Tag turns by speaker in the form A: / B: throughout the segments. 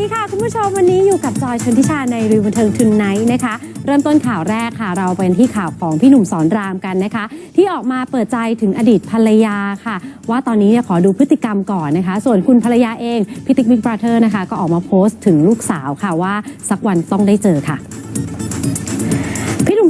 A: ดีค่ะ คุณผู้ชมวันนี้อยู่กับจอยชนทิชาในรีวิวบันเทิงทุนไนท์นะคะ เริ่มต้นข่าวแรกค่ะ เราเป็นที่ข่าวของพี่หนุ่มสอนรามกันนะคะ ที่ออกมาเปิดใจถึงอดีตภรรยาค่ะ ว่าตอนนี้เนี่ยขอดูพฤติกรรมก่อนนะคะ ส่วนคุณภรรยาเองพิติกบิ๊กบราเธอร์นะคะ ก็ออกมาโพสต์ถึงลูกสาวค่ะว่าสักวันต้องได้เจอค่ะ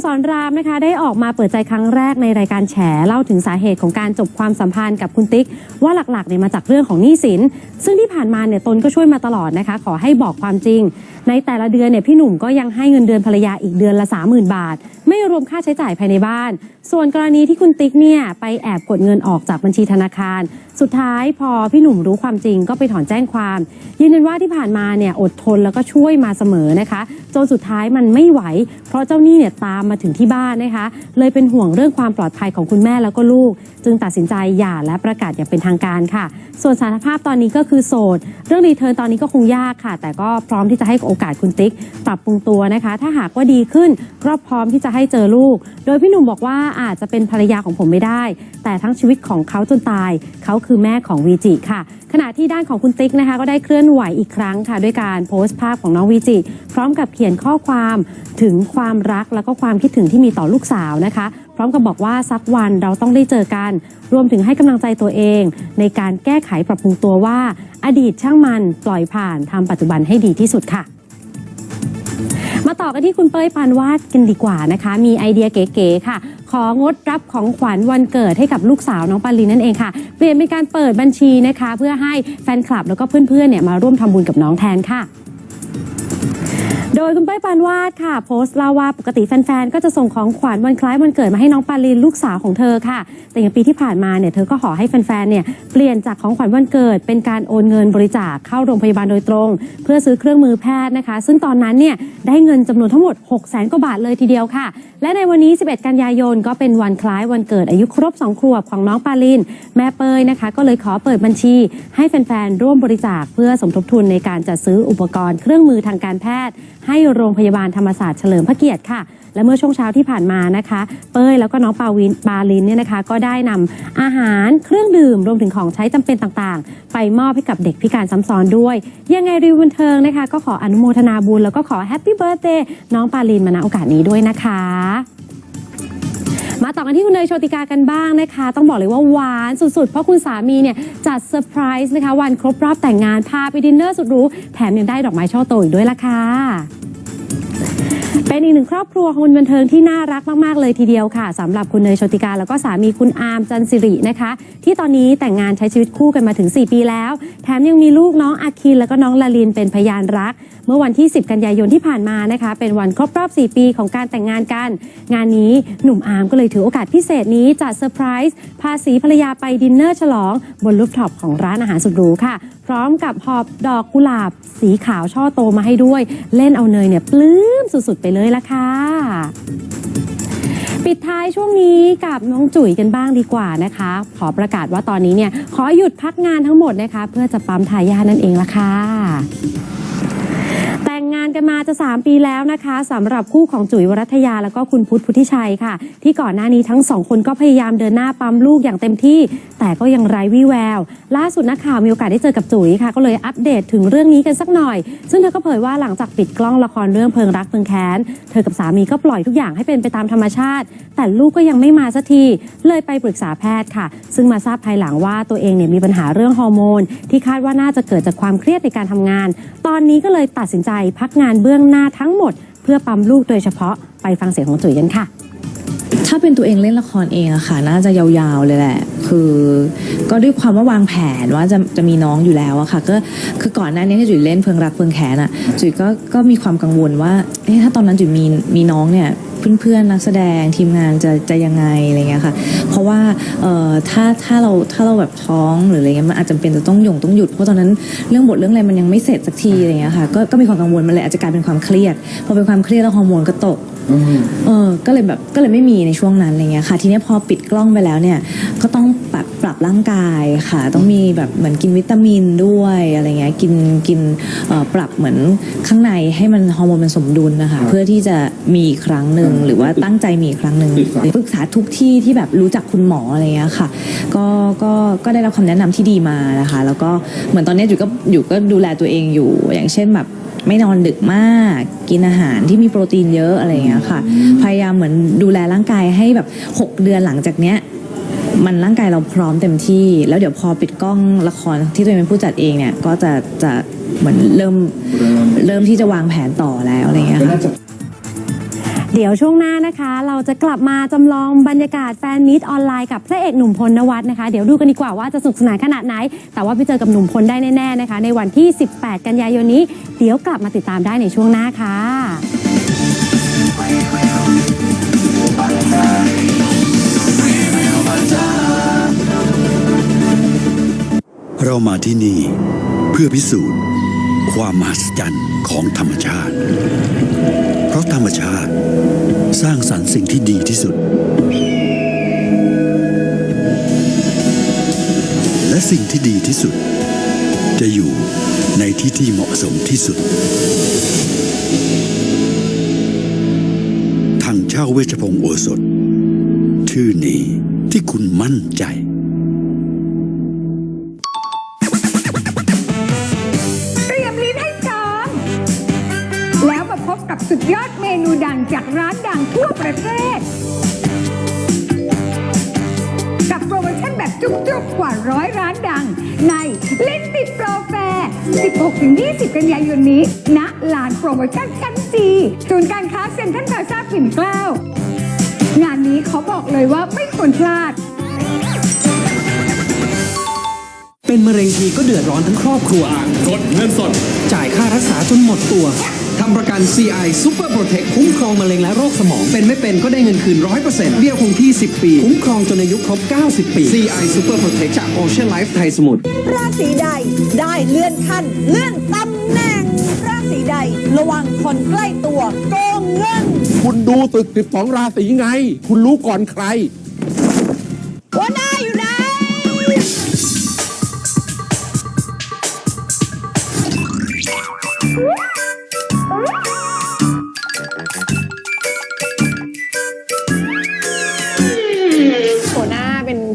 A: สอนรามนะคะ ได้ออกมาเปิดใจครั้งแรกในรายการแฉเล่าถึงสาเหตุของการจบความสัมพันธ์กับคุณติ๊ก ว่าหลักๆเนี่ยมาจากเรื่องของหนี้สิน ซึ่งที่ผ่านมาเนี่ยตนก็ช่วยมาตลอดนะคะ ขอให้บอกความจริง ในแต่ละเดือนเนี่ยพี่หนุ่มก็ยังให้เงินเดือนภรรยาอีกเดือนละ 30,000 บาท ไม่รวมค่าใช้จ่ายภายในบ้าน ส่วนกรณีที่คุณติ๊กเนี่ยไปแอบกดเงินออกจากบัญชีธนาคาร สุดท้ายพอพี่หนุ่มรู้ความจริงก็ไปถอนแจ้งความยืนยันว่าที่ผ่านมาเนี่ยอดทนแล้วก็ช่วยมาเสมอนะคะจนสุดท้ายมันไม่ไหว เพราะเจ้าหนี้เนี่ยตามมาถึงที่บ้านนะคะ เลยเป็นห่วงเรื่องความปลอดภัยของคุณแม่แล้วก็ลูก จึงตัดสินใจหย่าและประกาศอย่างเป็นทางการค่ะ ส่วนสารภาพตอนนี้ก็คือโสด เรื่องรีเทิร์นตอนนี้ก็คงยากค่ะ แต่ก็พร้อมที่จะให้โอกาสคุณติ๊ก ปรับปรุงตัวนะคะ ถ้าหากว่าดีขึ้นก็พร้อมที่จะให้เจอลูก โดยพี่หนุ่มบอกว่าอาจจะเป็นภรรยาของผมไม่ได้ แต่ทั้งชีวิตของเขาจนตาย เขาคือแม่ของวีจิค่ะขณะที่ด้านของคุณติ๊กนะคะก็ได้เคลื่อนไหวอีกครั้งค่ะ ด้วยการโพสต์ภาพของน้องวีจิ พร้อมกับเขียนข้อความถึงความรักแล้วก็ความคิดถึงที่มีต่อลูกสาวนะคะ พร้อมกับบอกว่าสักวันเราต้องได้เจอกัน รวมถึงให้กำลังใจตัวเอง ในการแก้ไขปรับปรุงตัวว่า อดีตช่างมันปล่อยผ่านทำปัจจุบันให้ดีที่สุดค่ะมาต่อกันที่คุณเป้ยปานวาดกันดีกว่านะคะ มีไอเดียเก๋ๆค่ะ ของดรับของขวัญวันเกิดให้กับลูกสาวน้องปาลินนั่นเองค่ะ เปลี่ยนเป็นการเปิดบัญชีนะคะ เพื่อให้แฟนคลับแล้วก็เพื่อนๆเนี่ยมาร่วมทำบุญกับน้องแทนค่ะ โดยคุณเป้ยปานวาดค่ะ โพสต์เล่าว่าปกติแฟนๆ ก็จะส่งของขวัญวันคล้ายวันเกิดมาให้น้องปาลินลูกสาวของเธอค่ะ แต่อย่างปีที่ผ่านมาเนี่ยเธอก็ขอให้แฟนๆ เนี่ยเปลี่ยนจากของขวัญวันเกิด เป็นการโอนเงินบริจาคเข้าโรงพยาบาลโดยตรง เพื่อซื้อเครื่องมือแพทย์นะคะ ซึ่งตอนนั้นเนี่ยได้เงินจำนวนทั้งหมด 6 0 0 0 0กว่าบาทเลยทีเดียวค่ะ และในวันนี้ 11 กันยายนก็เป็นวันคล้ายวันเกิดอายุครบ2ขวบของน้องปาลิน แม่เปยนะคะ ก็เลยขอเปิดบัญชี ให้แฟนๆ ร่วมบริจาคเพื่อสมทบทุนในการจัดซื้ออุปกรณ์เครื่องมือทางการแพทย์ ให้โรงพยาบาลธรรมศาสตร์เฉลิมพระเกียรติค่ะ และเมื่อช่วงเช้าที่ผ่านมานะคะ เป้ยแล้วก็น้องปาวินปาลินเนี่ยนะคะ ก็ได้นำอาหารเครื่องดื่มรวมถึงของใช้จำเป็นต่างๆ ไปมอบให้กับเด็กพิการซ้ำซ้อนด้วย ยังไงรีวิวบันเทิงนะคะ ก็ขออนุโมทนาบุญแล้วก็ขอแฮปปี้เบิร์ตเดย์น้องปาลินมาณโอกาสนี้ด้วยนะคะ มาต่อกันที่คุณเนยโชติกากันบ้างนะคะ ต้องบอกเลยว่าหวานสุดๆ เพราะคุณสามีเนี่ยจัดเซอร์ไพรส์นะคะ วันครบรอบแต่งงานพาไปดินเนอร์สุดหรูแถมยังได้ดอกไม้ช่อโตอีกด้วยล่ะค่ะเป็นอีกหนึ่งครอบครัวของคนบันเทิงที่น่ารักมาก ๆ เลยทีเดียวค่ะสำหรับคุณเนยโชติกา แล้วก็สามีคุณอาร์มจันสิรินะคะ ที่ตอนนี้แต่งงานใช้ชีวิตคู่กันมาถึง 4 ปีแล้ว แถมยังมีลูกน้องอาคินแล้วก็น้องลาลินเป็นพยานรัก มื่อวันที่ 10 กันยายนที่ผ่านมานะคะ เป็นวันครบรอบ 4 ปีของการแต่งงานกัน งานนี้หนุ่มอาร์มก็เลยถือโอกาสพิเศษนี้จัดเซอร์ไพรส์พาสีภรรยาไปดินเนอร์ฉลอง บนรูฟท็อปของร้านอาหารสุดหรูค่ะ พร้อมกับหอบดอกกุหลาบ สีขาวช่อโตมาให้ด้วย เล่นเอาเนยเนี่ยปลื้มสุดๆไปเลยละค่ะปิดท้ายช่วงนี้กับน้องจุ๋ยกันบ้างดีกว่านะคะ ขอประกาศว่าตอนนี้เนี่ย ขอหยุดพักงานทั้งหมดนะคะ เพื่อจะปั๊มทายาทนั่นเองละค่ะ งงานกันมาจะ 3 ปีแล้วนะคะสำหรับคู่ของจุ๋ยวรัตยาแล้วก็คุณพุทธพุทธิชัยค่ะ ที่ก่อนหน้านี้ทั้งสองคนก็พยายามเดินหน้าปั๊มลูกอย่างเต็มที่ แต่ก็ยังไร้วี่แวว ล่าสุดนักข่าวมีโอกาสได้เจอกับจุ๋ยค่ะ ก็เลยอัปเดตถึงเรื่องนี้กันสักหน่อย ซึ่งเธอก็เผยว่าหลังจากปิดกล้องละครเรื่องเพลิงรักเพลิงแค้นเธอกับสามีก็ปล่อยทุกอย่างให้เป็นไปตามธรรมชาติ แต่ลูกก็ยังไม่มาสักทีเลยไปปรึกษาแพทย์ค่ะ ซึ่งมาทราบภายหลังว่าตัวเองเนี่ยมีปัญหาเรื่องฮอร์โมนที่คาดว่าน่าจะเกิดจากความเครียดในการทำงาน ตอนนี้ก็เลยตัดสินใจพักงานเบื้องหน้าทั้งหมด เพื่อปั๊มลูกโดยเฉพาะไปฟังเสียงของจุ๋ยกันค่ะ
B: ถ้าเป็นตัวเองเล่นละครเองอะค่ะ น่าจะยาวๆเลยแหละ คือก็ด้วยความว่าวางแผนว่าจะจะมีน้องอยู่แล้วอะค่ะ ก็คือก่อนหน้านี้ที่จุ๋ยเล่นเพิงรักเพิงแขนอะจุ๋ยก็ก็มีความกังวลว่าเอ๊ะถ้าตอนนั้นจุ๋ยมีมีน้องเนี่ย เพื่อนๆนักแสดงทีมงานจะจะยังไงอะไรเงี้ยค่ะ เพราะว่าเอ่อถ้าถ้าเราถ้าเราแบบท้องหรืออะไรเงี้ยมันอาจจะเป็นจะต้องหย่งต้องหยุดเพราะตอนนั้นเรื่องบทเรื่องอะไรมันยังไม่เสร็จสักทีอะไรเงี้ยค่ะก็ก็มีความกังวลมันเลยอาจจะกลายเป็นความเครียดพอเป็นความเครียดแล้วฮอร์โมนก็ตกเออ ก็เลยแบบก็เลยไม่มีในช่วงนั้นอะไรเงี้ยค่ะ ทีเนี้ยพอปิดกล้องไปแล้วเนี่ย ก็ต้องปรับปรับร่างกายค่ะ ต้องมีแบบเหมือนกินวิตามินด้วยอะไรเงี้ย กินกินเอ่อปรับเหมือนข้างในให้มันฮอร์โมนมันสมดุลนะคะ เพื่อที่จะมีอีกครั้งหนึ่งหรือว่าตั้งใจมีอีกครั้งหนึ่งปรึกษาทุกที่ที่แบบรู้จักคุณหมออะไรเงี้ยค่ะ ก็ก็ก็ได้รับคำแนะนำที่ดีมานะคะ แล้วก็เหมือนตอนเนี้ยอยู่ก็อยู่ก็ดูแลตัวเองอยู่ อย่างเช่นแบบ ไม่นอนดึกมาก กินอาหารที่มีโปรตีนเยอะอะไรอย่างเงี้ยค่ะ พยายามเหมือนดูแลร่างกายให้แบบ 6 เดือนหลังจากเนี้ยมันร่างกายเราพร้อมเต็มที่ แล้วเดี๋ยวพอปิดกล้องละครที่ตัวเองเป็นผู้จัดเองเนี่ย ก็จะจะเหมือนเริ่มเริ่มที่จะวางแผนต่อแล้วอะไรอย่างเงี้ยค่ะ
A: เดี๋ยวช่วงหน้านะคะ เราจะกลับมาจำลองบรรยากาศแฟนมิตออนไลน์กับพระเอกหนุ่มพลนวัฒน์นะคะ เดี๋ยวดูกันดีกว่าว่าจะสนุกสนานขนาดไหน แต่ว่าไปเจอกับหนุ่มพลได้แน่ๆนะคะ ในวันที่ 18 กันยายนนี้ เดี๋ยวกลับมาติดตามได้ในช่วงหน้าค่ะ
C: เรามาที่นี่ เพื่อพิสูจน์ ความมหัศจรรย์ของธรรมชาติ เพราะธรรมชาติ สร้างสรรค์สิ่งที่ดีที่สุด และสิ่งที่ดีที่สุด จะอยู่ในที่ที่เหมาะสมที่สุดทางเช่าเวชพงศ์โอสถ ชื่อนี้ที่คุณมั่นใจ
D: สุดยอดเมนูดังจากร้านดังทั่วประเทศ กับโปรโมชั่นแบบจุกๆ กว่าร้อยร้านดัง ในลิ้นติดโปรแฟร์16-20 กันยายนนี้ณลานโปรโมชั่นชั้นจีศูนย์การค้าเซ็นทรัลพลาซ่าปิ่นเกล้า งานนี้เขาบอกเลยว่าไม่ควรพลาด
E: เป็นมะเร็งทีก็เดือดร้อนทั้งครอบครัว
F: กดเงินสด
E: จ่ายค่ารักษาจนหมดตัว ทำประกัน CI Super Protect คุ้มครองมะเร็งและโรคสมอง เป็นไม่เป็นก็ได้เงินคืน 100%เบี้ยคงที่ 10 ปี คุ้มครองจนอายุครบ 90 ปี CI Super Protect จาก Ocean Life ไทยสมุทร
G: ราศีใดได้เลื่อนขั้น เลื่อนตำแหน่ง ราศีใด ระวังคนใกล้ตัวโกงเงิน
F: คุณดูตึก 12 ราศีไง คุณรู้ก่อนใคร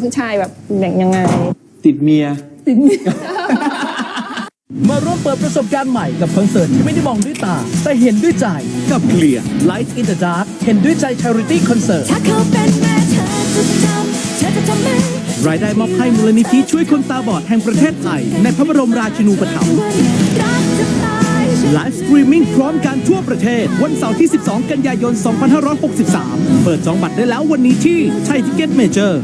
H: ผู้ชายแบบอย่างยังไง
E: ติดเมีย มาร่วมเปิดประสบการณ์ใหม่กับคอนเสิร์ตที่ไม่ได้มองด้วยตา แต่เห็นด้วยใจกับเคลียร์ Light in the Dark เห็นด้วยใจ Charity Concert
G: ถ้าเขาเป็นแม่เธอจะทำเธอจะทำไหม
E: รายได้มอบให้มูลนิธิช่วยคนตาบอดแห่งประเทศไทย ในพระบรมราชินูปถัมภ์
G: รักจะตาย
E: ไลฟ์สตรีมมิ่งพร้อมกันทั่วประเทศ วันเสาร์ที่ 12 กันยายน 2563 เปิดจองบัตรได้แล้ววันนี้ที่ไทยทิเก็ตเมเจอร์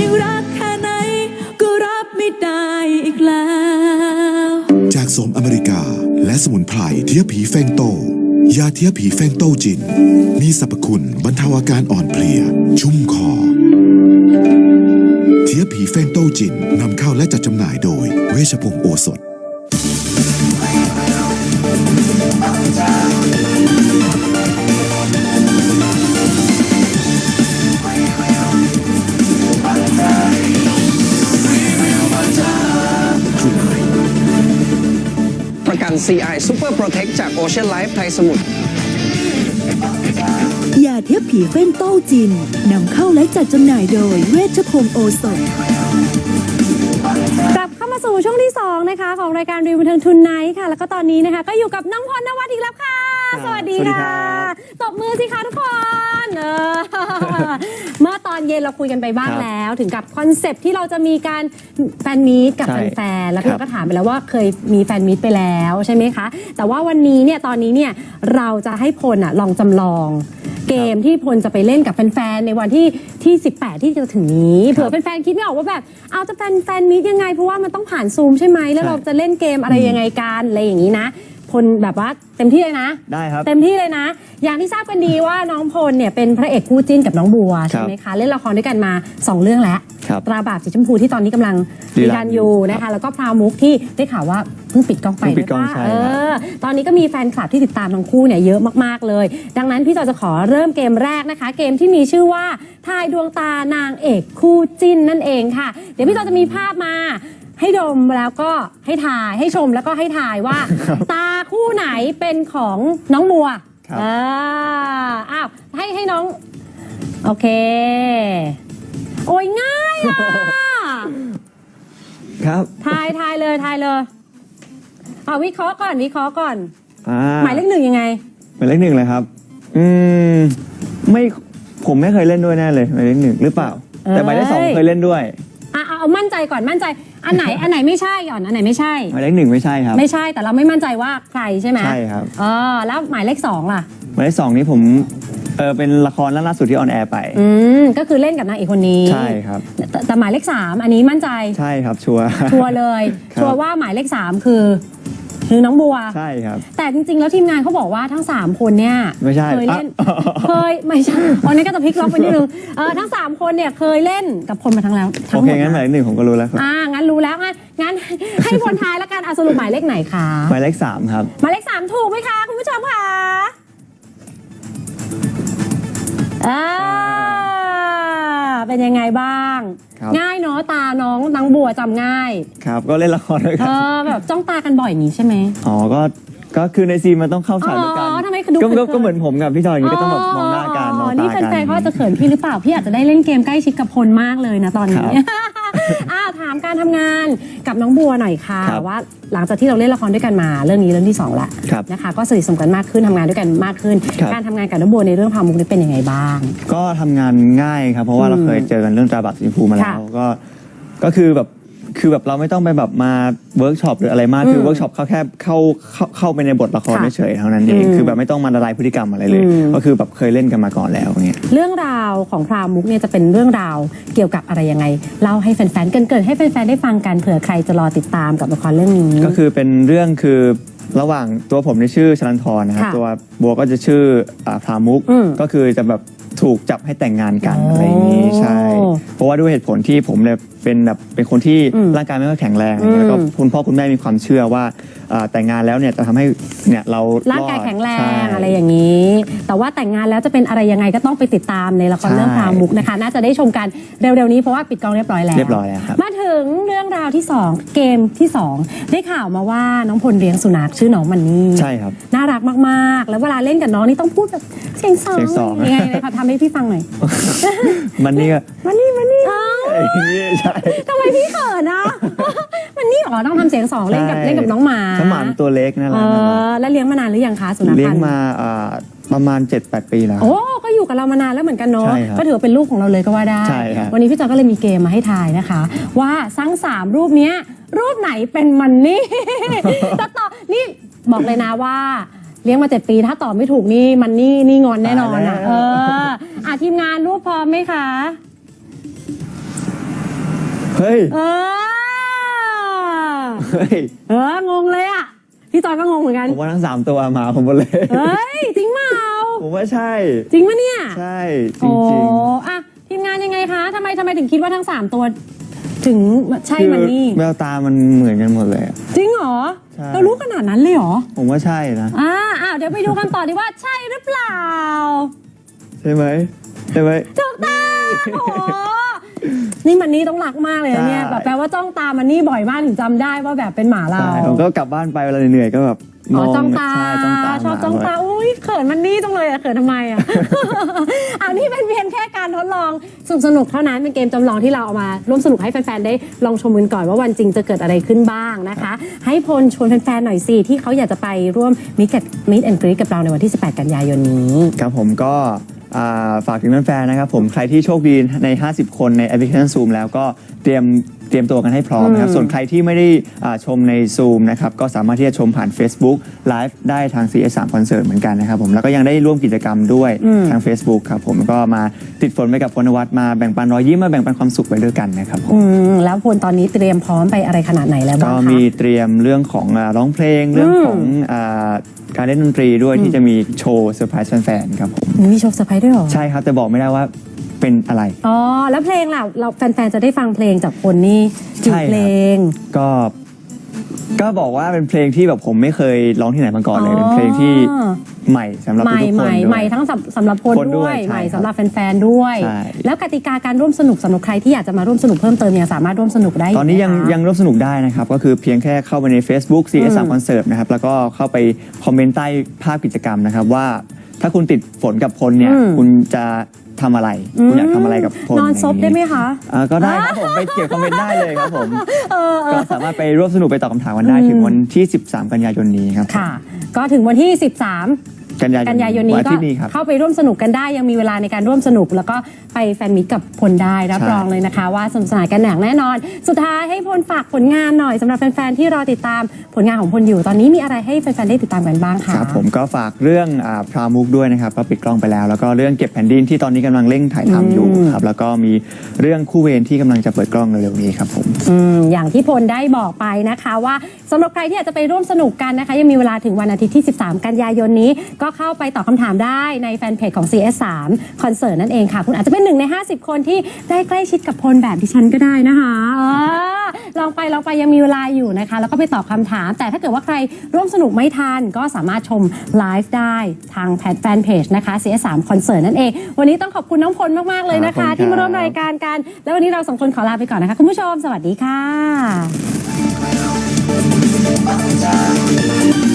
G: ยังรักแค่ไหนก็รับไม่ได้อีกแล้ว
I: จากสมอเมริกาและสมุนไพรเทียผีแฟงโต ยาเทียผีแฟงโตจิน มีสรรพคุณบรรเทาอาการอ่อนเพลีย ชุ่มคอ เทียผีแฟงโตจินนำเข้าและจัดจำหน่ายโดยเวชพงศ์โอสถ
E: CI Super Protect จาก Ocean Life ไทยสมุทร
G: ยาเทียบผีเฟ้นโต้จินนำเข้าและจัดจำหน่ายโดยเวชพงศ์โอสถ
A: กลับเข้ามาสู่ช่วงที่ 2 นะคะ ของรายการรีวิวเทิงทุนไนท์ค่ะ แล้วก็ตอนนี้นะคะ ก็อยู่กับน้องพลนวัดอีกแล้วค่ะ สวัสดีค่ะ ตบมือสิคะทุกคนเออเมื่อตอนเย็นเราคุยกันไปบ้างแล้ว ถึงกับคอนเซปต์ที่เราจะมีการแฟนมีตกับ
E: ใช่
A: แฟนๆแล้ว
E: ครั
A: เรา
E: บ
A: ก็ถามไปแล้วว่าเคยมีแฟนมีตไปแล้วใช่ไหมคะ แต่ว่าวันนี้เนี่ยตอนนี้เนี่ยเราจะให้พลอะลองจำลอง เกมที่พลจะไปเล่นกับแฟนๆในวันที่ที่ 18 ที่จะถึงนี้เผื่อแฟนๆคิดไม่ออกว่าแบบเอาจะแฟนแฟนมีตยังไงเพราะว่ามันต้องผ่านซูมใช่ไหมแล้วเราจะเล่นเกมอะไรยังไงกันอะไรอย่างนี้นะพ ลแบบว่าเต็มที่เลยนะ
J: ได้ครับ
A: เต็มที่เลยนะ อย่างที่ทราบกันดีว่าน้องพลเนี่ยเป็นพระเอกคู่จิ้นกับน้องบัวใช่ไหมคะเล่นละครด้วยกันมา 2 เรื่องแล้ว
J: ครับ
A: ตราบาปสีชมพูที่ตอนนี้กำลัง
J: รี
A: มี
J: รัน
A: การอยู่นะคะ แล้วก็พราวมุกที่ได้ข่าวว่าเพิ่งปิดกล้องไป
J: เพิ่งปิดกล้อง
A: ด้วยปะ
J: ใช่
A: เอ
J: ครับ
A: อตอนนี้ก็มีแฟนคลับที่ติดตามทั้งคู่เนี่ยเยอะมากๆเลย ดังนั้นพี่จอยจะขอเริ่มเกมแรกนะคะ เกมที่มีชื่อว่าทายดวงตานางเอกคู่จิ้นนั่นเองค่ะ เดี๋ยวพี่จอยจะมีภาพมา ให้ดมแล้วก็ให้ถ่ายให้ชมแล้วก็ให้ถ่ายว่า ตาคู่ไหนเป็นของน้องบัว
J: ครับ
A: อ่าอ้าวให้ให้น้อง โอเค โอ้ยง่ายอะ
J: ครับ
A: ทายทายเลยทายเลยเอาวิเคราะห์ก่อนวิเคราะห์ก่อน
J: อ่า
A: หมายเลขหนึ่งยังไง
J: หมายเลขหนึ่งเลยครับ อืมไม่ผมไม่เคยเล่นด้วยแน่เลยหมายเลขหนึ่งหรือเปล่า แต่หมายเลขสอง
A: เอ้ย
J: เคยเล่นด้วย
A: อะ เอาเอามั่นใจก่อนมั่นใจ อันไหนอันไหนไม่ใช่ก่อนอันไหนไม่ใช่
J: หมายเลขหนึ่งไม่ใช่ครับ
A: ไม่ใช่แต่เราไม่มั่นใจว่าใครใช่ไหม
J: ใช่ครับ
A: เออแล้วหมายเลขสองล่ะ
J: หมายเลขสองนี้ผมเออเป็นละครเรื่องล่าสุดที่ออนแอร์ไป
A: อืมก็คือเล่นกับนางเอกคนนี้
J: ใช่ครับ
A: แต่แต่หมายเลขสามอันนี้มั่นใจ
J: ใช่ครับชัวร์
A: ชัวร์เลย
J: ครับ
A: ชัวร์ว่าหมายเลขสามคือ คือน้องบัว
J: ใช่ครับ
A: แต่จริงๆ แล้วทีมงานเขาบอกว่าทั้ง 3 คนเนี่ย
J: ไม่ใช่
A: เคยเล่น
J: อะ
A: เคยไม่ใช่วันนี้ก็จะพลิกล็อกไปนิดนึงเออทั้ง 3 คนเนี่ยเคยเล่นกับคนมาทั้งแล้วทั้
J: โอง
A: ห
J: เค
A: มด
J: งั้นหมายเลขหนึ่งผมก็รู้แล้วครับ
A: อ่างั้นรู้แล้วงั้นงั้น ให้คนทายแล้วกันเอาสรุปหมายเลขไหนคะ
J: หมายเลขสามครับ
A: หมายเลขสามถูกไหมคะคุณผู้ชมคะอ่าเป็นยังไงบ้าง
J: ครับ
A: ง่ายเนาะตาน้องนางบัวจำง่าย
J: ครับ ก็เล่นละครด้วย
A: เอ
J: กัน
A: อแบบจ้องตากันบ่อยอย่างนี้ใช่ไหม
J: อ๋อก็ก็คือในซีนมันต้องเข้าฉากด้วยกัน
A: อ๋อทำไมดู
J: ก็ก็
A: เขินๆ
J: ก็เหมือนผมกับพี่จอยอย่างนี้ก็ต้องแบบมองหน้ากันมอง
A: นี่
J: ตากัน
A: แฟนๆเขาอาจจะเขินพี่หรือเปล่า พี่อาจจะได้เล่นเกมใกล้ชิดกับพลมากเลยนะตอนนี้อ้าวถามการทำงานกับน้องบัวหน่อยค่ะ
J: ครับ
A: ว่าหลังจากที่เราเล่นละครด้วยกันมาเรื่องนี้เรื่องที่สองละ
J: ครับ
A: นะคะก็สนิทสนมกันมากขึ้นทำงานด้วยกันมากขึ้น
J: ครับ
A: การทำงานกับน้องบัวในเรื่องพามุกนี้เป็นยังไงบ้าง
J: ก็ทำงานง่ายครับ เพราะว่าเรา
A: อืม
J: เคยเจอกันเรื่องตราบัตรสีชมพูมาแล้
A: ค่ะ
J: ว ก็ก็คือแบบ คือแบบเราไม่ต้องไปแบบมาเวิร์กช็อปหรืออะไรมากคือ
A: ม
J: เวิร์กช็อปเขาแค่เข้าเข้าเข้าไปในบทละคร
A: ค่ะ
J: เฉยๆเท่านั้นเอง
A: อืม
J: คือแบบไม่ต้องมาละลายพฤติกรรมอะไรเลย
A: อืม
J: ก็คือแบบเคยเล่นกันมาก่อนแล้วอย่างเงี้ย
A: เรื่องราวของพรามุกเนี่ยจะเป็นเรื่องราวเกี่ยวกับอะไรยังไงเล่าให้แฟนๆเกรินๆให้แฟนๆได้ฟังกันเผื่อใครจะรอติดตามกับละครเรื่องนี้
J: ก็คือเป็นเรื่องคือระหว่างตัวผมในชื่อชลันทรนะครับ
A: ค่ะ
J: ตัวบัวก็จะชื่ออ่าพรามุก
A: อืม
J: ก็คือจะแบบถูกจับให้แต่งงานกัน
A: โอ้
J: อะไรอย่างนี้ใช่เพราะว่าด้วยเหตุผลที่ผมเนี่ย เป็นแบบเป็นคนที่
A: อืม
J: ร่างกายไม่ค่อยแข็งแรงอะไรเงี้ย
A: อืม
J: แล้วก็คุณพ่อคุณแม่มีความเชื่อว่าอ่าแต่งงานแล้วเนี่ยจะทำให้เนี่ยเรา
A: ร่างกาย
J: อด
A: แข็งแร
J: ใช่
A: งอะไรอย่างนี้ แต่ว่าแต่งงานแล้วจะเป็นอะไรยังไงก็ต้องไปติดตามในละคร
J: ใช่
A: เรื่องพรามุกนะคะ น่าจะได้ชมกันเร็วๆนี้เพราะว่าปิดกล้องเรียบร้อยแล้ว
J: เรียบร้อยแล้วครับ
A: มาถึงเรื่องราวที่2เกมที่2ได้ข่าวมาว่าน้องพลเลี้ยงสุนัขชื่อน้องมันนี่
J: ใช่ครับ
A: น่ารักมากๆ แล้วเวลาเล่นกับน้องนี่ต้องพูดแบบเสียงสอง
J: เสียงสอง
A: ยังไงเลยค่ะทำให้พี่ฟังหน่อย
J: มันนี่ก็
A: มันนี่มันนี่
J: อะไรอย่างนี้ใช่
A: ทำไมพี่เขินอะมันนี่อ๋อต้องทำเสียงสองเล่นกับ
J: ใช่
A: เล่นกับน้องหมา
J: สมานตัวเล็กนั่นแห
A: เอ
J: ละนั่นแหละ
A: อแล้วเลี้ยงมานานหรือยังคะสุนัข
J: เลี้ยง
A: พันธุ์
J: มาอ่าประมาณ 7-8 ปีแล้ว
A: โอ้ก็อยู่กับเรามานานแล้วเหมือนกันเนาะ
J: ใช่ครับ
A: ก็ถือว่าเป็นลูกของเราเลยก็ว่าได้
J: ใช่ครับ
A: วันนี้พี่จอยก็เลยมีเกมมาให้ทายนะคะ ว่าทั้งสามรูปเนี้ยรูปไหนเป็นมันนี่ถ้าตอบนี่บอกเลยนะว่า เลี้ยงมาเจ็ดปีถ้าตอบไม่ถูกนี่มันนี่นี่งอนแน่นอนอะเอออะทีมงานรูปพร้อมไหมคะ
J: เฮ้ย
A: เออ
J: เฮ้ย
A: เอองงเลยอะ พี่จอยก็งงเหมือนกัน
J: ผมว่าทั้งสามตัวมาผมหมดเลย
A: เฮ้ย จริงเปล่า
J: ผมว่าใช่
A: จริงปะเนี่ย
J: ใช่จ
A: โอ้
J: ริง
A: อะทีมงานยังไงคะทำไมทำไมถึงคิดว่าทั้งสามตัว ถึงใช่
J: ๆคือ
A: มันนี่
J: แววตามันเหมือนกันหมดเลยอะ
A: จริงเหรอ
J: ใช่
A: เรารู้ขนาดนั้นเลยเหรอ
J: ผมว่าใช่นะ
A: อ่าอ่าเดี๋ยวไปดูคำตอบดีว่าใช่หรือเปล่า
J: ใช่ไหมใช่ไหม
A: ถูกต้องโอ้โห นี่มันนี่ต้องรักมากเลยนะเนี่ย
J: ใช่
A: แบบแปลว่าจ้องตามันนี่บ่อยมากถึงจำได้ว่าแบบเป็นหมาเรา
J: ใช่ผมก็กลับบ้านไปเวลาเหนื่อยๆก็แบบม
A: อ๋อ
J: อง
A: จ้องตา
J: ใช่จ้องตา
A: ชอบจ้องตาอุ้ยเขินมันนี่จังเลยอะเขินทำไมอะ อันนี้เป็นเพียงแค่การทดลองสนุกสนุกๆเท่านั้นเป็นเกมจำลองที่เราเอามา ร่วมสนุกให้แฟนๆได้ลองชมกันก่อนว่าวันจริงจะเกิดอะไรขึ้นบ้างนะคะ ให้พลชวนแฟนๆหน่อยสิที่เขาอยากจะไปร่วมมิกับมิดแอนกรีกับเราในวันที่ 18 กันยายนนี้
J: ครับผมก็ อ่าฝากถึงแฟนๆนะครับผมใครที่โชคดีใน 50 คนในแอปพลิเคชัน Zoom แล้วก็เตรียม เตรียมตัวกันให้พร้อมนะครับ
A: อืม
J: ส่วนใครที่ไม่ได้อ่าชมใน Zoom นะครับก็สามารถที่จะชมผ่าน Facebook Live ได้ทาง CS3 Concert เหมือนกันนะครับผมแล้วก็ยังได้ร่วมกิจกรรมด้วยทาง Facebook ครับผมก็มาติดฝนไปกับพลนวัตมาแบ่งปันรอยยิ้มมาแบ่งปันความสุขไปด้วยกันนะครับผม
A: อืมแล้วพลตอนนี้เตรียมพร้อมไปอะไรขนาดไหนแล้วบ้าง
J: ก็
A: คะ
J: มีเตรียมเรื่องของอ่าร้องเพลงเรื่องของอ่าาการเล่นดนตรีด้วยที่จะมีโชว์เซอร์ไพรส์แฟนๆครับผม
A: มีโชว์เซอร์ไพรส์ด้วยเหรอ
J: ใช่ครับ แต่บอกไม่ได้ว่า เป็นอะไร
A: อ๋อ แล้วเพลงล่ะ เราแฟนๆ จะได้ฟังเพลงจากคนนี่กี่
J: ใช่ครับ
A: เพลง
J: ก็ก็บอกว่าเป็นเพลงที่แบบผมไม่เคยร้องที่ไหนมาก่อนเลย
A: อ๋อ
J: เป็นเพลงที่ใหม่สำหรับ
A: ใหม่
J: ทุกๆ
A: ให
J: คน
A: ม่
J: ด้วย
A: ใหม่ทั้งสำสำหรับคน
J: คนด้
A: ด้ว
J: วยย
A: ใหม่
J: ใช่ครับ
A: สำหรับแฟนๆ ด้วย
J: ใช่
A: แล้วกติกาการร่วมสนุกสำหรับใครที่อยากจะมาร่วมสนุกเพิ่มเติมยังสามารถร่วมสนุกได้
J: ตอนนี้ยัง
A: ไหมคะ
J: ยังร่วมสนุกได้นะครับ ก็คือเพียงแค่เข้าไปใน Facebook CS 3 Concert นะครับ แล้วก็เข้าไปคอมเมนต์ใต้ภาพกิจกรรมนะครับ ว่าถ้าคุณติดฝนกับพลเนี่ย
A: อืม
J: คุณจะ ทำอะไร คุณอยากทำอะไรกับพล
A: นอนซบได้ไหมคะ
J: อ่าก็ได้ครับผมไปเกี่ยวคอมเมนต์ได้เลยครับผม
A: เออเอ
J: ก็
A: อ
J: สามารถไปร่วมสนุกไปตอบคำถามกันได้
A: อืม
J: ถึงวันที่ 13 กันยายนนี้ครับ
A: ค่ะ ก็ถึงวันที่ 13
J: กันยายน
A: กันยายนนี้
J: วัน
A: ก็
J: ที่นี้ครับ
A: เข้าไปร่วมสนุกกันได้ยังมีเวลาในการร่วมสนุก แล้วก็ไปแฟนมิตกับพลได้รับ
J: ใช่
A: รองเลยนะคะ ว่าสนุกสนานกันอย่างแน่นอน สุดท้ายให้พลฝากผลงานหน่อยสำหรับแฟนๆที่รอติดตามผลงานของพลอยู่ ตอนนี้มีอะไรให้แฟนๆได้ติดตามกันบ้างคะ
J: ครับผมก็ฝากเรื่องอาพรามุกด้วยนะครับก็ปิดกล้องไปแล้ว แล้วก็เรื่องเก็บแผ่นดินที่ตอนนี้กำลังเร่งถ่ายทำอยู่
A: อืม
J: ครับแล้วก็มีเรื่องคู่เวรที่กำลังจะเปิดกล้องเร็วๆนี้ครับผม
A: อืมอย่างที่พลได้บอกไปนะคะว่าสำหรับใครที่อยากจะไปร่วมสนุกกันนะคะ ยังมีเวลาถึงวันอาทิตย์ที่ 13 กันยายนนี้ ก็เข้าไปตอบคำถามได้ในแฟนเพจของ CS3 คอนเสิร์ตนั่นเองค่ะ คุณอาจจะเป็นหนึ่งใน 50 คนที่ได้ใกล้ชิดกับพลแบบดิฉันก็ได้นะคะเออลองไปลองไปยังมีเวลาอยู่นะคะ แล้วก็ไปตอบคำถาม แต่ถ้าเกิดว่าใครร่วมสนุกไม่ทันก็สามารถชมไลฟ์ได้ทางแพแฟนเพจนะคะ CS3 คอนเสิร์ตนั่นเอง วันนี้ต้องขอบคุณน้องพลมาก ๆ เลยนะคะ
J: ขอบคุณครับ
A: ที่มาร่วมรายการกัน แล้ววันนี้เราสองคนขอลาไปก่อนนะคะ คุณผู้ชม สวัสดีค่ะ